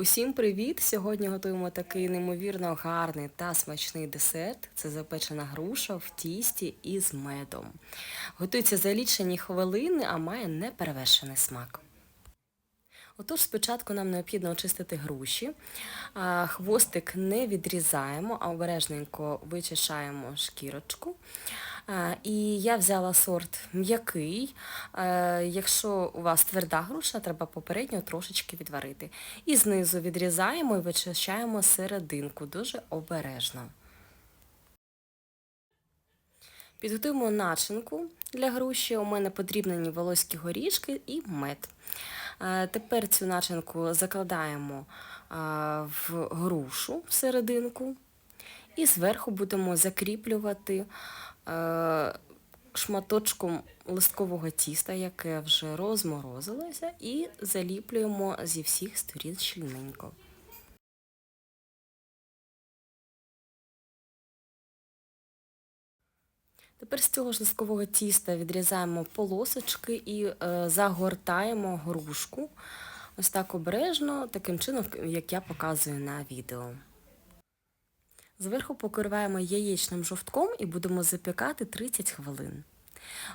Усім привіт! Сьогодні готуємо такий неймовірно гарний та смачний десерт. Це запечена груша в тісті із медом. Готується за лічені хвилини, а має неперевершений смак. Отож, спочатку нам необхідно очистити груші. Хвостик не відрізаємо, а обережненько вичищаємо шкірочку. І я взяла сорт м'який. Е, Якщо у вас тверда груша, треба попередньо трошечки відварити. І знизу відрізаємо і вичищаємо серединку дуже обережно. Підготуємо начинку для груші. У мене подрібнені волоські горішки і мед. Е, Тепер цю начинку закладаємо е, в грушу в серединку і зверху будемо закріплювати шматочком листкового тіста, яке вже розморозилося, і заліплюємо зі всіх сторін щільненько. Тепер з цього ж листкового тіста відрізаємо полосочки і е, загортаємо грушку. Ось так обережно, таким чином, як я показую на відео. Зверху покриваємо яєчним жовтком і будемо запікати 30 хвилин.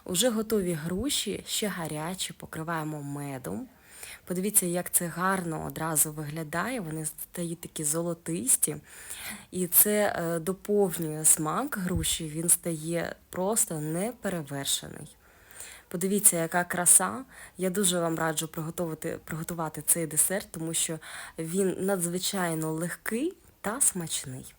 Уже готові груші, ще гарячі, покриваємо медом. Подивіться, як це гарно одразу виглядає, вони стають такі золотисті. І це е, доповнює смак груші, він стає просто неперевершений. Подивіться, яка краса. Я дуже вам раджу приготувати, приготувати цей десерт, тому що він надзвичайно легкий та смачний.